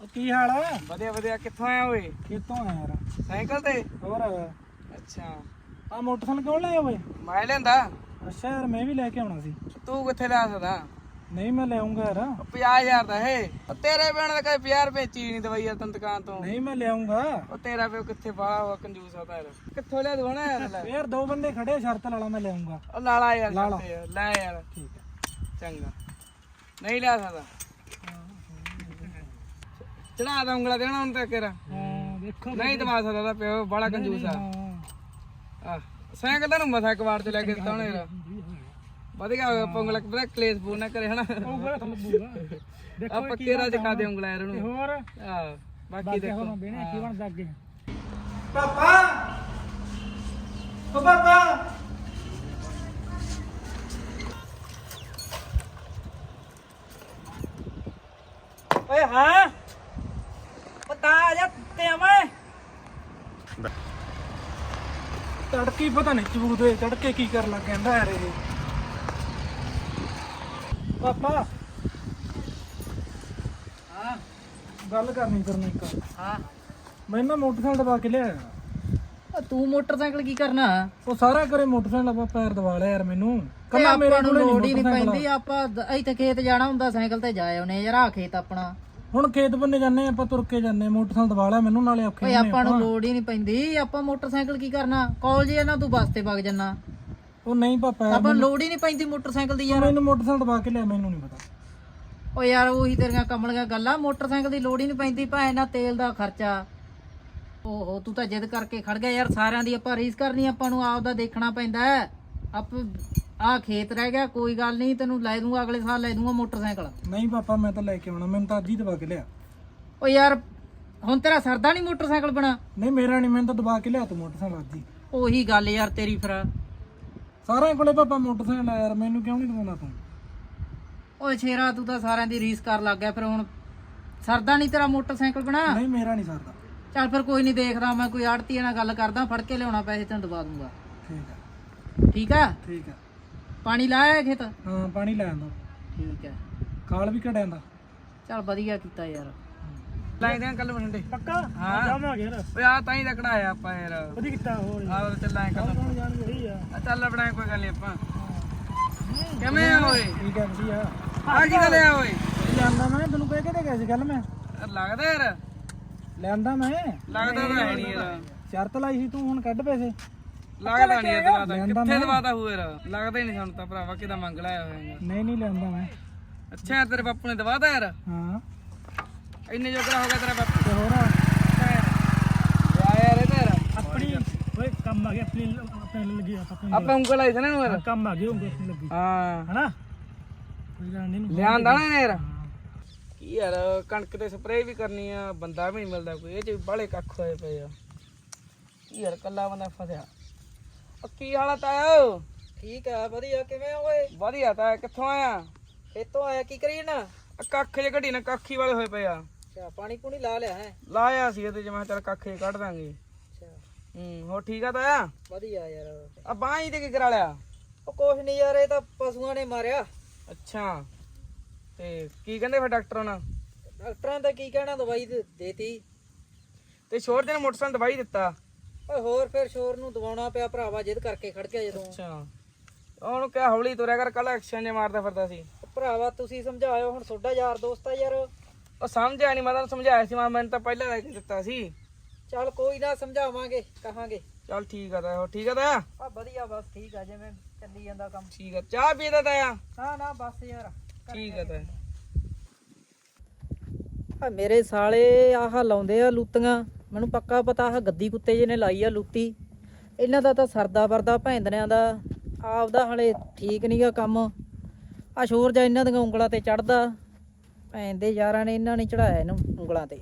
ਉਹ ਕੀ ਹਾਲ ਆ? ਵਧੀਆ ਵਧੀਆ। ਕਿੱਥੋਂ ਆਇਆ ਓਏ? ਕਿੱਥੋਂ ਆਇਆ ਯਾਰ? ਸਾਈਕਲ ਤੇ? ਹੋਰ? ਅੱਛਾ। ਆ ਮੋਟਰਸਾਈਕਲ ਕਿਉਂ ਲਿਆ ਓਏ? ਮੈਂ ਲੈਂਦਾ ਅੱਛਾ ਯਾਰ ਮੈਂ ਵੀ ਲੈ ਕੇ ਆਉਣਾ ਸੀ। ਤੂੰ ਕਿੱਥੇ ਲਿਆ ਸਕਦਾ? ਨਹੀਂ ਮੈਂ ਲੈ ਆਉਂਗਾ ਯਾਰ 50000 ਦਾ ਹੈ ਉਹ ਤੇਰੇ ਪੈਣ ਦਾ ਕਦੇ 50 ਰੁਪਏ ਚੀਜ਼ ਨਹੀਂ ਦਵਾਈ ਆ ਤੈਨੂੰ ਦੁਕਾਨ ਤੋਂ। ਨਹੀਂ ਮੈਂ ਲੈ ਆਉਂਗਾ ਉਹ ਤੇਰਾ ਪਿਓ ਕਿੱਥੇ ਬਾਹਲਾ ਹੋਆ ਕੰਜੂਸ ਆ ਯਾਰ ਕਿੱਥੋਂ ਲਿਆ ਦਵਾਣਾ ਯਾਰ ਲੈ? ਯਾਰ ਦੋ ਬੰਦੇ ਖੜੇ ਆ, ਸ਼ਰਤ ਲਾਲਾ ਮੈਂ ਲੈ ਆਉਂਗਾ ਉਹ ਲਾਲਾ ਯਾਰ ਲਾ ਲਾ। ਛੱਡ ਯਾਰ, ਲੈ ਯਾਰ। ਠੀਕ ਹੈ ਚੰਗਾ। ਨਹੀਂ ਲਿਆ ਸਕਦਾ। ਚੜਾ ਦਾ ਉਂਗਲਾ ਦੇਣਾ ਹੁਣ ਤੱਕ ਦੇਖੋ ਨਹੀਂ ਦਵਾ ਸਕਦਾ ਉਹਦਾ ਪਿਓ ਬੜਾ ਕੰਜੂਸ ਆ। ਸਾਈਕਲ ਤਾਂ ਨੂੰ ਮਸਾ ਕਵਾੜ ਤੇ ਲੈ ਕੇ ਦਿੱਤਾ ਉਹਨੇ ਯਾਰ ਵਧੀਆ ਹੋਇਆ ਪੰਗਲਾ ਪਤਾ ਕਲੇਸ਼ ਪੂਰ ਨਾ ਕਰੇ ਹਨਾ। ਉਹ ਬੜਾ ਥੱਲੇ ਆ ਪੱਕੇ ਰਾਜ ਖਾ ਦੇ ਉਂਗਲਾ ਯਾਰ ਉਹਨੂੰ। ਹੋਰ? ਆ ਬਾਕੀ ਦੇਖੋ। ਬੇਣੇ ਕੀ ਬਣਦਾ ਅੱਗੇ। ਪਾਪਾ! ਓ ਪਾਪਾ! ਓਏ ਹਾਂ ਪਤਾ ਆ ਜਾ ਤੇ ਮੈਂ ਤੜਕੀ ਪਤਾ ਨਹੀਂ ਚਬੂਦੇ ਤੜਕੇ ਕੀ ਕਰਨ ਲੱਗ ਕਹਿੰਦਾ ਯਾਰ ਇਹ ਪਾਪਾ ਹਾਂ ਗੱਲ ਕਰਨੀ ਕਰਨੀ ਇੱਕ ਹਾਂ ਮੈਂ ਨਾ ਮੋਟਰਸਾਈਕਲ ਦਬਾ ਕੇ ਤੂੰ ਮੋਟਰਸਾਈਕਲ ਕੀ ਕਰਨਾ? ਉਹ ਸਾਰਾ ਕਰੇ ਮੋਟਰਸਾਈਕਲ ਆਪਾਂ ਪੈਰ ਦਬਾ ਲਿਆ ਯਾਰ ਮੈਨੂੰ। ਤੇ ਕੱਲਾ ਮੇਰੇ ਆਪਾਂ ਨੂੰ ਕੋਲ ਲੋੜ ਹੀ ਨਹੀਂ ਪੈਂਦੀ ਆਪਾਂ ਦ- ਇੱਥੇ ਖੇਤ ਜਾਣਾ ਹੁੰਦਾ ਸਾਈਕਲ ਤੇ ਜਾਏ ਉਹਨੇ ਯਾਰ ਆ ਖੇਤ ਆਪਣਾ। ਹੁਣ ਖੇਤ ਬੰਨੇ ਜਾਂਦੇ ਆਪਾਂ ਤੁਰ ਕੇ ਜਾਂਦੇ ਮੋਟਰਸਾਈਕਲ ਦਬਾ ਲਿਆ ਮੈਨੂੰ ਨਾਲੇ ਔਖੇ ਓਏ ਆਪਾਂ ਨੂੰ ਲੋੜ ਹੀ ਨਹੀਂ ਪੈਂਦੀ ਆਪਾਂ ਮੋਟਰਸਾਈਕਲ ਕੀ ਕਰਨਾ? ਕਾਲਜ ਇਹਨਾਂ ਤੂੰ ਬੱਸ ਤੇ ਵਗ ਜਾਣਾ ਉਹ ਨਹੀਂ ਪਾਪਾ ਆਪਾਂ ਨੂੰ ਲੋੜ ਹੀ ਨਹੀਂ ਪੈਂਦੀ ਮੋਟਰਸਾਈਕਲ ਦੀ ਯਾਰ। ਮੈਨੂੰ ਮੋਟਰਸਾਈਕਲ ਦਬਾ ਕੇ ਲਿਆ ਮੈਨੂੰ ਨਹੀਂ ਪਤਾ। ਓ ਯਾਰ ਉਹੀ ਤੇਰੀਆਂ ਕਮਲੀਆਂ ਗੱਲਾਂ ਮੋਟਰਸਾਈਕਲ ਦੀ ਲੋੜ ਹੀ ਨਹੀਂ ਪੈਂਦੀ ਭਾਵੇਂ ਨਾ ਤੇਲ ਦਾ ਖਰਚਾ। ਓਹੋ ਤੂੰ ਤਾਂ ਜਿੱਦ ਕਰਕੇ ਖੜ ਗਿਆ ਯਾਰ ਸਾਰਿਆਂ ਦੀ ਆਪਾਂ ਰੀਸ ਕਰਨੀ ਆਪਾਂ ਨੂੰ ਆਪਦਾ ਦੇਖਣਾ ਪੈਂਦਾ ਆਪ ਆ ਖੇਤ ਰਹਿ ਗਿਆ ਕੋਈ ਗੱਲ ਨਹੀਂ ਤੈਨੂੰ ਲੈ ਦੂੰਗਾ ਅਗਲੇ ਸਾਲ ਲੈ ਦੂੰਗਾ ਮੋਟਰਸਾਈਕਲ। ਨਹੀਂ ਪਾਪਾ ਮੈਂ ਤਾਂ ਲੈ ਕੇ ਆਉਣਾ ਮੈਨੂੰ ਤਾਂ ਅੱਜ ਹੀ ਦਬਾ ਕੇ ਲਿਆ। ਓ ਯਾਰ ਹੁਣ ਤੇਰਾ ਸਰਦਾ ਨਹੀਂ ਮੋਟਰਸਾਈਕਲ ਬਣਾ? ਨਹੀਂ ਮੇਰਾ ਨਹੀਂ ਮੈਨੂੰ ਤਾਂ ਦਬਾ ਕੇ ਲਿਆ ਤੂੰ ਮੋਟਰਸਾਈਕਲ ਅੱਜ ਹੀ। ਉਹੀ ਗੱਲ ਯਾਰ ਤੇਰੀ ਫਿਰ। ਸਾਰਿਆਂ ਕੋਲੇ ਪਾਪਾ ਮੋਟਰਸਾਈਕਲ ਆ ਯਾਰ ਮੈਨੂੰ ਕਿਉਂ ਨਹੀਂ ਦਵਾਉਂਦਾ ਤੂੰ? ਓਏ ਛੇਰਾ ਤੂੰ ਤਾਂ ਸਾਰਿਆਂ ਦੀ ਰੀਸ ਕਰ ਲੱਗ ਗਿਆ ਫਿਰ ਹੁਣ ਸਰਦਾ ਨਹੀਂ ਤੇਰਾ ਮੋਟਰਸਾਈਕਲ ਬਣਾ? ਨਹੀਂ ਮੇਰਾ ਨਹੀਂ ਸਰਦਾ। ਚੱਲ ਫਿਰ ਕੋਈ ਨਹੀਂ ਦੇਖਦਾ ਮੈਂ ਕੋਈ ਆੜਤੀ ਨਾਲ ਗੱਲ ਕਰਦਾ ਫੜ ਕੇ ਲਿਆਉਣਾ ਪੈਸੇ ਤੈਨੂੰ ਦਵਾ ਦੂੰਗਾ। ਠੀਕ ਹੈ ਠੀਕ ਆ? ਠੀਕ ਹੈ ਪਾਣੀ ਲਾਇਆ ਖੇਤ? ਹਾਂ ਪਾਣੀ ਲੈ ਆਂਦਾ ਠੀਕ ਹੈ ਖਾਲ ਵੀ ਘੜਿਆ ਦਾ ਚੱਲ ਵਧੀਆ ਕੀਤਾ ਯਾਰ। ਲਾਈ ਦਿਆਂ ਕੱਲ ਬਠਿੰਡੇ ਪੱਕਾ? ਹਾਂ। ਜਾਵਾਂਗੇ ਯਾਰ। ਓਏ ਆ ਤਾਂ ਹੀ ਤਾਂ ਕਢਾਇਆ ਆਪਾਂ ਯਾਰ। ਵਧੀਆ ਕੀਤਾ ਹੋਰ। ਆ ਚੱਲਾਂ ਕੱਲ ਕੌਣ ਜਾਣ ਗਈ ਆ। ਚੱਲ ਬਣਾਏ ਕੋਈ ਗੱਲ ਨਹੀਂ ਆਪਾਂ। ਕਿਵੇਂ ਆ ਓਏ? ਠੀਕ ਹੈ ਵਧੀਆ। ਆ ਕੀ ਦਾ ਲਿਆ ਓਏ? ਲਿਆਂਦਾ ਮੈਂ ਤੈਨੂੰ ਕਹਿ ਕੇ ਤੇ ਗਿਆ ਸੀ ਗੱਲ ਮੈਂ। ਲੱਗਦਾ ਯਾਰ। ਲਿਆਂਦਾ ਮੈਂ। ਲੱਗਦਾ ਤਾਂ ਹੈ ਨਹੀਂ ਯਾਰ। ਸ਼ਰਤ ਲਾਈ ਸੀ ਤੂੰ ਹੁਣ ਕੱਢ ਪੈਸੇ। ਲੱਗਦਾ ਨਹੀਂ ਲਿਆਂਦਾ ਕਿੱਥੇ ਮੈਂ। ਦਵਾਦਾ ਹੋਏ ਯਾਰ? ਲੱਗਦਾ ਹੀ ਨਹੀਂ ਸਾਨੂੰ ਤਾਂ ਭਰਾਵਾ ਕਿਦਾ ਮੰਗ ਲਾਇਆ ਹੋਇਆ ਯਾਰ ਨਹੀਂ ਨਹੀਂ ਲਿਆਂਦਾ ਮੈਂ। ਅੱਛਾ ਯਾਰ ਤੇਰੇ ਬਾਪੂ ਨੇ ਦਵਾਦਾ ਯਾਰ? ਹਾਂ। ਇੰਨੇ ਜੋਗਰਾ ਹੋ ਗਿਆ ਤੇਰਾ ਬਾਪੂ। ਤੇ ਹੋਰ ਆ? ਯਾਰ ਇਹ ਯਾਰ। ਆਪਣੀ ਓਏ ਕੰਮ ਆ ਗਿਆ ਆਪਣੀ ਆਪਣੇ ਲੱਗੀ ਆਪਾਂ ਆਪਾਂ ਉਂਗਲ ਆਈ ਸੀ ਨਾ ਇਹਨੂੰ ਯਾਰ। ਕੰਮ ਆ ਗਿਆ ਉਂਗਲ ਲੱਗੀ। ਹਾਂ। ਹਨਾ? ਕੋਈ ਗੱਲ ਨਹੀਂ ਲਿਆਂਦਾ ਨਾ ਇਹਨੇ ਯਾਰ। ਕੀ ਯਾਰ ਕਣਕ ਤੇ ਸਪਰੇਅ ਵੀ ਕਰਨੀ ਆ ਬੰਦਾ ਵੀ ਨਹੀਂ ਮਿਲਦਾ ਕੋਈ ਇਹ ਚ ਵੀ ਬਾਲੇ ਕੱਖ ਹੋਏ ਪਏ ਆ। ਕੀ ਯਾਰ ਕੱਲਾ ਬੰਦਾ ਫਸਿਆ। ਉਹ ਕੀ ਹਾਲਤ ਆਇਆ ਠੀਕ ਆ ਵਧੀਆ ਕਿਵੇਂ ਓਏ? ਵਧੀਆ ਤਾਂ ਕਿੱਥੋਂ ਆਇਆ? ਖੇਤੋਂ ਆਇਆ ਕੀ ਕਰੀ ਨਾ? ਆ ਕੱਖ ਜੇ ਘੜੀ ਨਾ ਕਾਖੀ ਵਾਲੇ ਹੋਏ ਪਏ ਆ। ਅੱਛਾ ਪਾਣੀ ਪੂਣੀ ਲਾ ਲਿਆ ਹੈ? ਲਾਇਆ ਸੀ ਇਹਦੇ ਚ ਮੈਂ ਕਿਹਾ ਚੱਲ ਕੱਖ ਜੇ ਕੱਢ ਦਾਂਗੇ। ਅੱਛਾ। ਹੂੰ ਹੋ ਠੀਕ ਆ ਤਾਇਆ? ਵਧੀਆ ਯਾਰ। ਆ ਬਾਂਹ ਹੀ ਤੇ ਕੀ ਕਰਾ ਲਿਆ? ਉਹ ਕੁਛ ਨਹੀਂ ਯਾਰ ਇਹ ਤਾਂ ਪਸ਼ੂਆਂ ਨੇ ਮਾਰਿਆ। ਅੱਛਾ। ਤੇ ਕੀ ਕਹਿੰਦੇ ਫਿਰ ਡਾਕਟਰ ਉਹਨਾਂ ਡਾਕਟਰਾਂ ਦਾ ਕੀ ਕਹਿਣਾ ਦਵਾਈ ਦੇ- ਦੇਤੀ। ਤੇ ਛੋੜ ਦੇ ਮੋਟਰਸਾਈਕਲ ਦਵਾਈ ਦਿੱਤਾ? ਓਏ ਹੋਰ ਫਿਰ ਸ਼ੋਰ ਨੂੰ ਦਵਾਉਣਾ ਪਿਆ ਭਰਾਵਾ ਜਿੱਦ ਕਰਕੇ ਖੜ ਗਿਆ ਜਦੋਂ। ਅੱਛਾ। ਉਹਨੂੰ ਕਿਹਾ ਹੌਲੀ ਤੁਰਿਆ ਕਰ ਕੱਲ ਐਕਸ਼ਨ ਜੇ ਮਾਰਦਾ ਫਿਰਦਾ ਸੀ। ਭਰਾਵਾ ਤੁਸੀਂ ਸਮਝਾਇਓ ਹੁਣ ਤੁਹਾਡਾ ਯਾਰ ਦੋਸਤ ਆ ਯਾਰ। ਉਹ ਸਮਝਿਆ ਨਹੀਂ ਮੈਂ ਸਮਝਾਇਆ ਸੀ ਮੈਂ ਮੈਨੂੰ ਤਾਂ ਪਹਿਲਾਂ ਲੈ ਕੇ ਦਿੱਤਾ ਸੀ। ਚੱਲ ਕੋਈ ਨਾ ਸਮਝਾਵਾਂਗੇ ਕਹਾਂਗੇ। ਚੱਲ ਠੀਕ ਆ ਤਾਇਆ ਹੋਰ ਠੀਕ ਆ ਤਾਇਆ ਆ ਵਧੀਆ ਬਸ ਠੀਕ ਆ ਜਿਵੇਂ ਚੱਲੀ ਜਾਂਦਾ ਕੰਮ। ਠੀਕ ਆ ਚਾਹ ਪੀਦਾ ਤਾਇਆ ਨਾ ਨਾ ਬਸ ਯਾਰ। ਠੀਕ ਆ ਤਾਇਆ ਆ ਮੇਰੇ ਸਾਲੇ ਆਹ ਲਾਉਂਦੇ ਆ ਲੂਤੀਆਂ। ਮੈਨੂੰ ਪੱਕਾ ਪਤਾ ਆਹ ਗੱਦੀ ਕੁੱਤੇ ਜਿਹਨੇ ਲਾਈ ਆ ਲੂਤੀ। ਇਹਨਾਂ ਦਾ ਤਾਂ ਸਰਦਾ ਵਰਦਾ ਭੈਂਦਰਿਆਂ ਦਾ। ਆਪਦਾ ਹਲੇ ਠੀਕ ਨਹੀਂਗਾ ਕੰਮ। ਆ ਸ਼ੋਰ ਜਾ ਇਹਨਾਂ ਦੀਆਂ ਉਂਗਲਾਂ ਤੇ ਚੜਦਾ। ਭੈਣ ਦੇ ਯਾਰਾਂ ਨੇ ਇਹਨਾਂ ਨੇ ਚੜਾਇਆ ਇਹਨੂੰ ਉਂਗਲਾਂ ਤੇ।